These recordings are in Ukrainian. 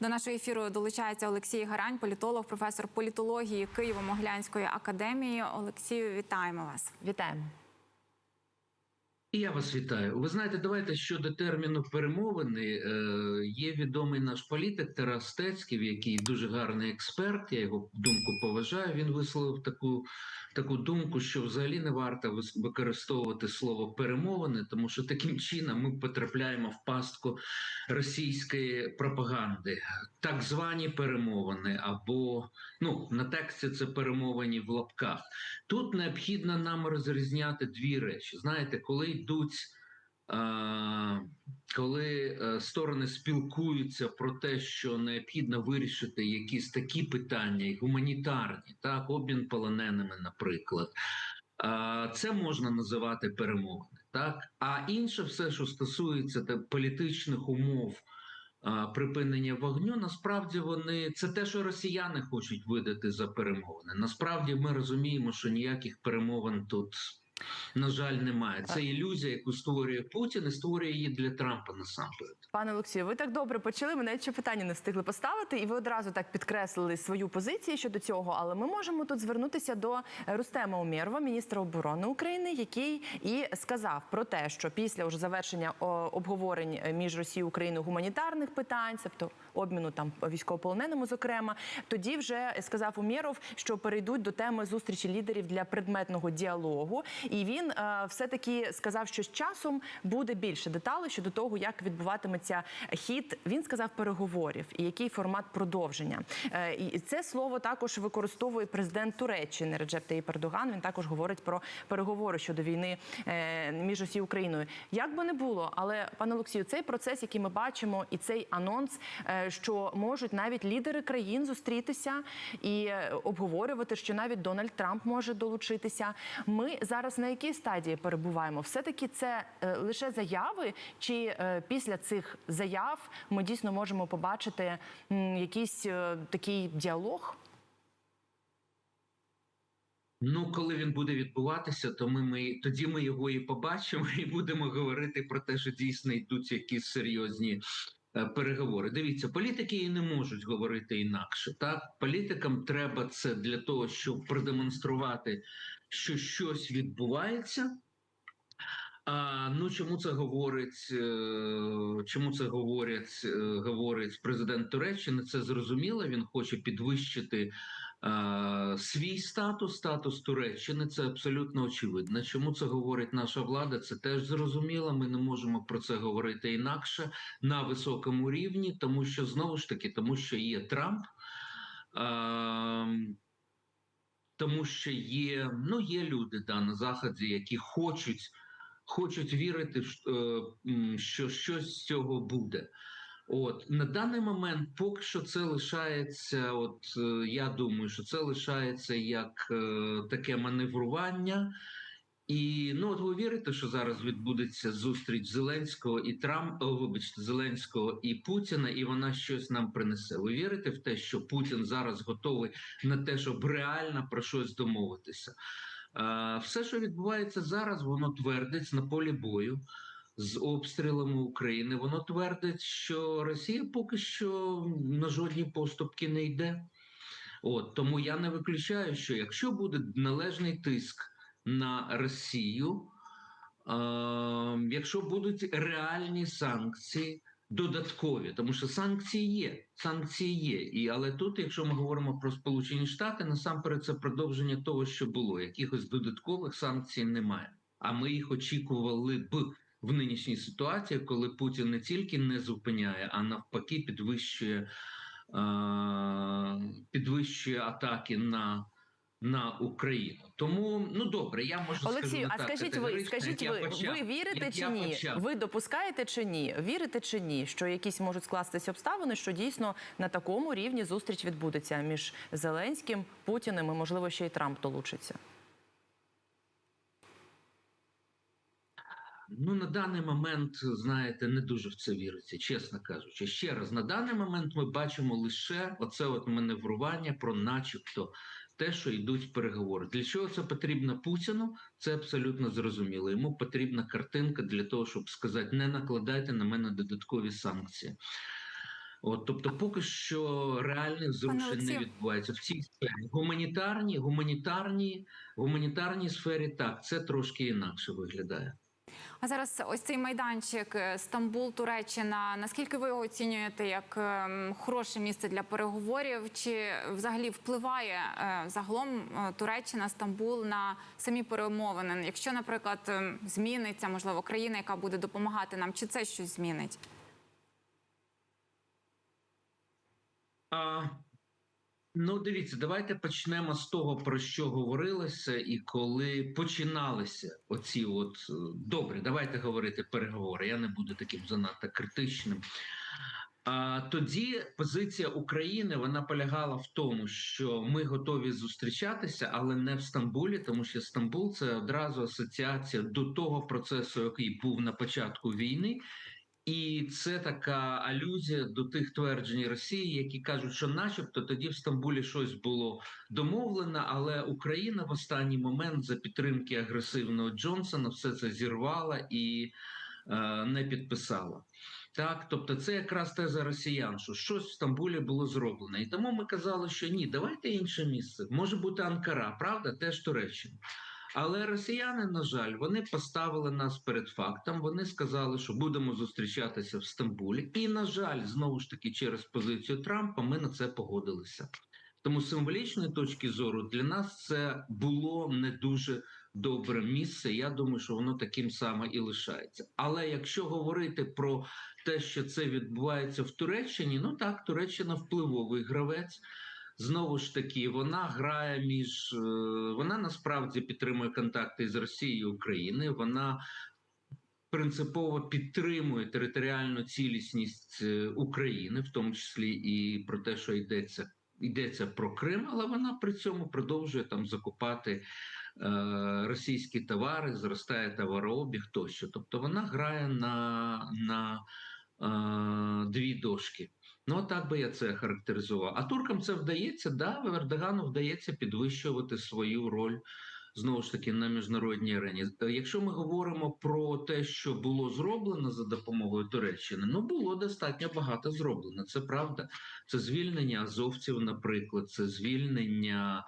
До нашого ефіру долучається Олексій Гарань, політолог, професор політології Києво-Могилянської академії. Олексію, вітаємо вас. Вітаємо. І я вас вітаю. Ви знаєте, давайте щодо терміну перемовини. Е, є відомий наш політик Тарас Стецьків, який дуже гарний експерт. Я його думку поважаю. Він висловив таку, таку думку, що взагалі не варто використовувати слово перемовини, тому що таким чином ми потрапляємо в пастку російської пропаганди, так звані перемовини, або ну на тексті це перемовини в лапках. Тут необхідно нам розрізняти дві речі. Знаєте, коли йдуть, коли е, сторони спілкуються про те, що необхідно вирішити якісь такі питання, гуманітарні, так, обмін полоненими, наприклад. Це можна називати перемовини, так а інше, все, що стосується та, політичних умов припинення вогню, насправді вони це те, що росіяни хочуть видати за перемовини. Насправді ми розуміємо, що ніяких перемовин тут. На жаль, немає. Це ілюзія, яку створює Путін, і створює її для Трампа насамперед. Пане Олексію, ви так добре почали. Ми навіть ще питання не встигли поставити, і ви одразу так підкреслили свою позицію щодо цього. Але ми можемо тут звернутися до Рустема Умєрова, міністра оборони України, який і сказав про те, що після вже завершення обговорень між Росією і Україною гуманітарних питань, тобто обміну там військовополоненими, зокрема, тоді вже сказав Умєров, що перейдуть до теми зустрічі лідерів для предметного діалогу. І він е, все таки сказав, що з часом буде більше деталей щодо того, як відбуватиметься хід. Він сказав переговорів і який формат продовження. Е, і це слово також використовує президент Туреччини Реджеп Таїп Ердоган. Він також говорить про переговори щодо війни е, між Росією і Україною. Як би не було, але пане Олексію, цей процес, який ми бачимо, і цей анонс, що можуть навіть лідери країн зустрітися і обговорювати, що навіть Дональд Трамп може долучитися. Ми зараз на якій стадії перебуваємо? Все таки це е, лише заяви, чи е, після цих заяв ми дійсно можемо побачити якийсь е, такий діалог? Ну, коли він буде відбуватися, то ми, ми тоді ми його і побачимо, і будемо говорити про те, що дійсно йдуть якісь серйозні переговори. Дивіться, політики і не можуть говорити інакше. Так, політикам треба це для того, щоб продемонструвати, що щось відбувається. А, ну чому це говорить? е, Чому це говорять? е, Говорить президент Туреччини? Це зрозуміло. Він хоче підвищити е, свій статус, статус Туреччини. Це абсолютно очевидно. Чому це говорить наша влада? Це теж зрозуміло. Ми не можемо про це говорити інакше на високому рівні, тому що знову ж таки, тому що є Трамп. Е, тому що є, ну, є люди да, на заході, які хочуть хочуть вірити, е, що щось з цього буде. От на даний момент, поки що це лишається. От е, я думаю, що це лишається як е, таке маневрування. І ну от ви вірите, що зараз відбудеться зустріч Зеленського і Трамп, о, вибачте, Зеленського і Путіна, і вона щось нам принесе. Ви вірите в те, що Путін зараз готовий на те, щоб реально про щось домовитися? Е, Все, що відбувається зараз, воно твердить на полі бою з обстрілами України. Воно твердить, що Росія поки що на жодні поступки не йде. От тому я не виключаю, що якщо буде належний тиск на Росію, е, якщо будуть реальні санкції. Додаткові, тому що санкції є, санкції є, і але тут, якщо ми говоримо про Сполучені Штати, насамперед це продовження того, що було. Якихось додаткових санкцій немає. А ми їх очікували б в нинішній ситуації, коли Путін не тільки не зупиняє, а навпаки, підвищує, е, підвищує атаки на. На Україну тому ну добре, я можу Олексію, а так скажіть ви, скажіть ви, почав. ви вірите Як чи ні? почав. Ви допускаєте чи ні? Вірите чи ні? Що якісь можуть скластися обставини, що дійсно на такому рівні зустріч відбудеться між Зеленським, Путіним і можливо ще й Трамп долучиться? Ну, на даний момент, знаєте, не дуже в це віриться, чесно кажучи. Ще раз, на даний момент ми бачимо лише оце от маневрування про начебто те, що йдуть переговори. Для чого це потрібно Путіну? Це абсолютно зрозуміло. Йому потрібна картинка для того, щоб сказати: не накладайте на мене додаткові санкції. От, тобто, поки що реальних зрушень не відбувається в цій сфері. Гуманітарні, гуманітарні, гуманітарній сфері так це трошки інакше виглядає. А зараз ось цей майданчик е, Стамбул, Туреччина. Наскільки ви його оцінюєте як ем, хороше місце для переговорів? Чи взагалі впливає е, загалом е, Туреччина, Стамбул на самі перемовини? Якщо, наприклад, ем, зміниться можливо країна, яка буде допомагати нам, чи це щось змінить? Ну, дивіться, давайте почнемо з того, про що говорилося, і коли починалися оці от е, добре, давайте говорити переговори. Я не буду таким занадто критичним. А тоді позиція України вона полягала в тому, що ми готові зустрічатися, але не в Стамбулі, тому що Стамбул це одразу асоціація до того процесу, який був на початку війни. І це така алюзія до тих тверджень Росії, які кажуть, що, начебто, тоді в Стамбулі щось було домовлено, але Україна в останній момент за підтримки агресивного Джонсона все це зірвала і е, не підписала. Так, тобто, це якраз теза росіян, що щось в Стамбулі було зроблено. І тому ми казали, що ні, давайте інше місце. Може бути Анкара, правда, теж Туреччина. Але росіяни, на жаль, вони поставили нас перед фактом. Вони сказали, що будемо зустрічатися в Стамбулі. І, на жаль, знову ж таки, через позицію Трампа ми на це погодилися. Тому символічної точки зору для нас це було не дуже добре місце. Я думаю, що воно таким саме і лишається. Але якщо говорити про те, що це відбувається в Туреччині, ну так, Туреччина впливовий гравець. Знову ж таки, вона грає між е, вона насправді підтримує контакти з Росією і Україною. Вона принципово підтримує територіальну цілісність е, України, в тому числі і про те, що йдеться йдеться про Крим, але вона при цьому продовжує там закупати е, російські товари, зростає товарообіг тощо. Тобто вона грає на, на е, дві дошки. Ну, так би я це характеризував. А туркам це вдається, да, Ердогану вдається підвищувати свою роль знову ж таки на міжнародній арені. Якщо ми говоримо про те, що було зроблено за допомогою Туреччини, ну було достатньо багато зроблено. Це правда. Це звільнення азовців, наприклад, це звільнення.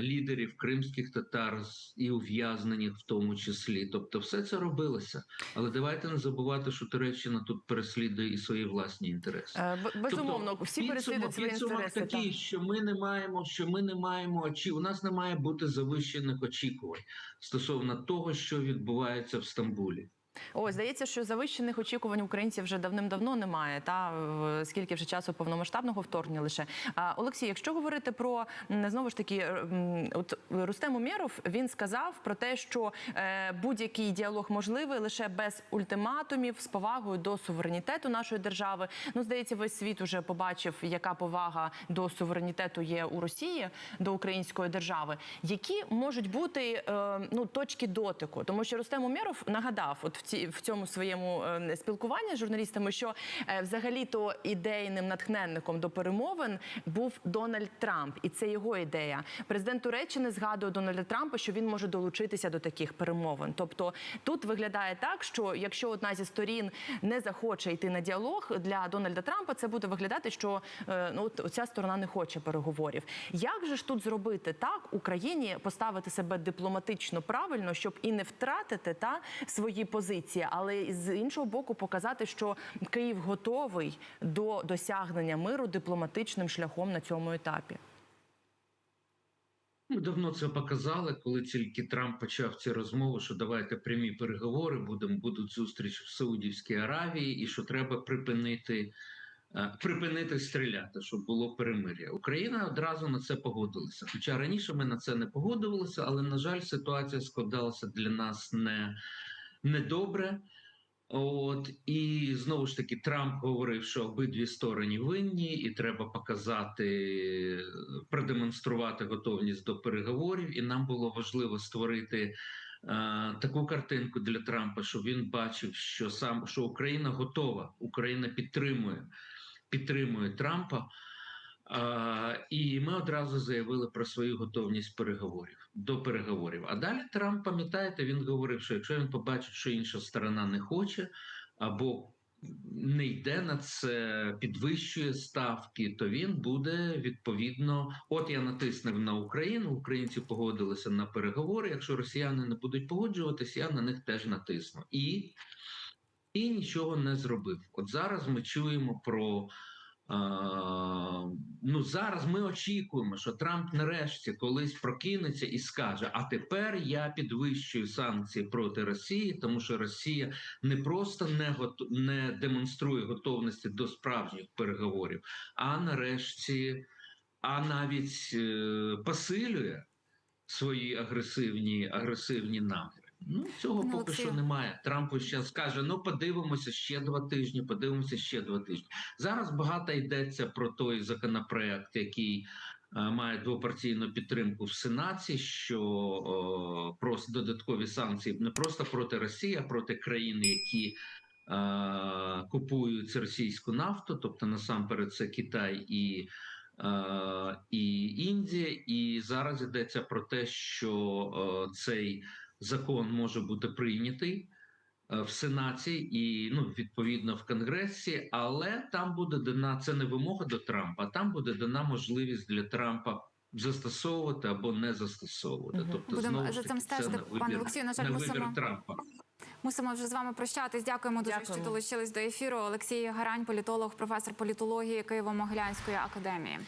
Лідерів кримських татар і ув'язнених в тому числі, тобто, все це робилося. Але давайте не забувати, що Туреччина тут переслідує і свої власні інтереси. Е, Безумовно, Тобто, всі переслідують свої підсумок інтереси. такий, так. що ми не маємо, що ми не маємо очі. У нас не має бути завищених очікувань стосовно того, що відбувається в Стамбулі. Ось здається, що завищених очікувань українців вже давним-давно немає. Та скільки вже часу повномасштабного вторгнення лише. Олексій, якщо говорити про знову ж таки, от Рустем Умєров, він сказав про те, що е, будь-який діалог можливий лише без ультиматумів, з повагою до суверенітету нашої держави. Ну здається, весь світ уже побачив, яка повага до суверенітету є у Росії до української держави. Які можуть бути е, ну точки дотику, тому що Рустем Умєров нагадав, от ці в цьому своєму е, спілкуванні з журналістами, що е, взагалі-то ідейним натхненником до перемовин був Дональд Трамп, і це його ідея. Президент Туреччини згадує Дональда Трампа, що він може долучитися до таких перемовин. Тобто тут виглядає так, що якщо одна зі сторін не захоче йти на діалог для Дональда Трампа, це буде виглядати, що е, ну ця сторона не хоче переговорів. Як же ж тут зробити так Україні поставити себе дипломатично правильно, щоб і не втратити та свої позиції, але з іншого боку показати, що Київ готовий до досягнення миру дипломатичним шляхом на цьому етапі. Ми давно це показали, коли тільки Трамп почав ці розмови, що давайте прямі переговори, будемо будуть зустріч в Саудівській Аравії, і що треба припинити. е, Припинити стріляти, щоб було перемир'я. Україна одразу на це погодилася. Хоча раніше ми на це не погодувалися, але на жаль, ситуація складалася для нас не, не добре. От і знову ж таки Трамп говорив, що обидві сторони винні, і треба показати, продемонструвати готовність до переговорів. І нам було важливо створити е, таку картинку для Трампа, щоб він бачив, що сам що Україна готова, Україна підтримує, підтримує Трампа. Е, і ми одразу заявили про свою готовність переговорів до переговорів. А далі Трамп, пам'ятаєте, він говорив, що якщо він побачить, що інша сторона не хоче, або не йде на це, підвищує ставки, то він буде відповідно. От я натиснув на Україну. Українці погодилися на переговори. Якщо росіяни не будуть погоджуватися, я на них теж натисну і, і нічого не зробив. От зараз ми чуємо про. Ну зараз ми очікуємо, що Трамп нарешті колись прокинеться і скаже: А тепер я підвищую санкції проти Росії, тому що Росія не просто не гото... не демонструє готовності до справжніх переговорів, а нарешті, а навіть е, посилює свої агресивні агресивні наміри. Ну цього Пане поки Олексію. що немає. Трамп зараз скаже: ну подивимося ще два тижні, подивимося ще два тижні. Зараз багато йдеться про той законопроект, який е, має двопартійну підтримку в Сенаті, що е, про додаткові санкції не просто проти Росії, а проти країн, які е, купують російську нафту, тобто насамперед це Китай і. е, І Індія, і зараз йдеться про те, що е, цей закон може бути прийнятий е, в Сенаті і ну відповідно в Конгресі, але там буде дана це не вимога до Трампа, а там буде дана можливість для Трампа застосовувати або не застосовувати. Мгм. Тобто Будемо знову за цим стежити. Пане Олексію, на жаль, на мусимо- Трампа. Мусимо вже з вами прощатись. Дякуємо дуже, що долучились до ефіру. Олексій Гарань, політолог, професор політології Києво-Могилянської академії.